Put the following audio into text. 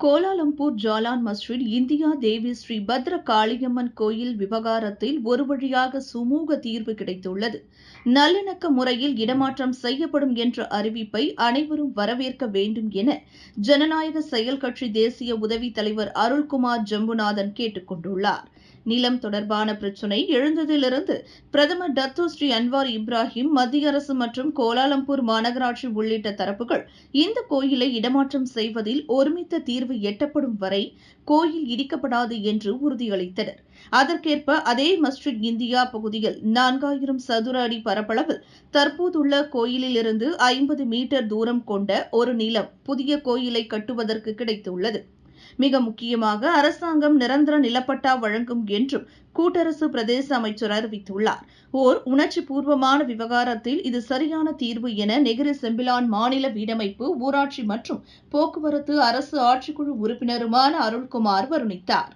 Kuala Lumpur Jalan Masjid India Devi Sri Bathra Kaliamman கோயில் விவகாரத்தில் ஒரு வழியாக சுமூக தீர்வு கிடைத்துள்ளது. நல்லிணக்க முறையில் இடமாற்றம் செய்யப்படும் என்ற அறிவிப்பை அனைவரும் வரவேற்க வேண்டும் என ஜனநாயக செயல் கட்சி தேசிய உதவி தலைவர் அருள்குமார் ஜம்புநாதன் கேட்டுக் கொண்டுள்ளார். நிலம் தொடர்பான பிரச்சினை எழுந்ததிலிருந்து பிரதமர் டத்தோ ஸ்ரீ அன்வார் இப்ராஹிம் மத்திய அரசு மற்றும் கோலாலம்பூர் மாநகராட்சி உள்ளிட்ட தரப்புகள் இந்த கோயிலை இடமாற்றம் செய்வதில் ஒருமித்த தீர்வு எட்டப்படும் வரை கோயில் இடிக்கப்படாது என்று உறுதியளித்தனர். அதற்கேற்ப அதே மஸ்ஜித் இந்தியா பகுதியில் நான்காயிரம் சதுர அடி பரப்பளவில் தற்போதுள்ள கோயிலிலிருந்து ஐம்பது மீட்டர் தூரம் கொண்ட ஒரு நிலம் புதிய கோயிலை கட்டுவதற்கு கிடைத்துள்ளது. மிக முக்கியமாக அரசாங்கம் நிரந்தர நிலப்பட்டா வழங்கும் என்றும் கூட்டரசு பிரதேச அமைச்சர் அறிவித்துள்ளார் ஓர் உணர்ச்சி பூர்வமான விவகாரத்தில் இது சரியான தீர்வு என நெகிரி செம்பிலான் மாநில வீடமைப்பு ஊராட்சி மற்றும் போக்குவரத்து அரசு ஆட்சிக்குழு உறுப்பினருமான அருள்குமார் வர்ணித்தார்.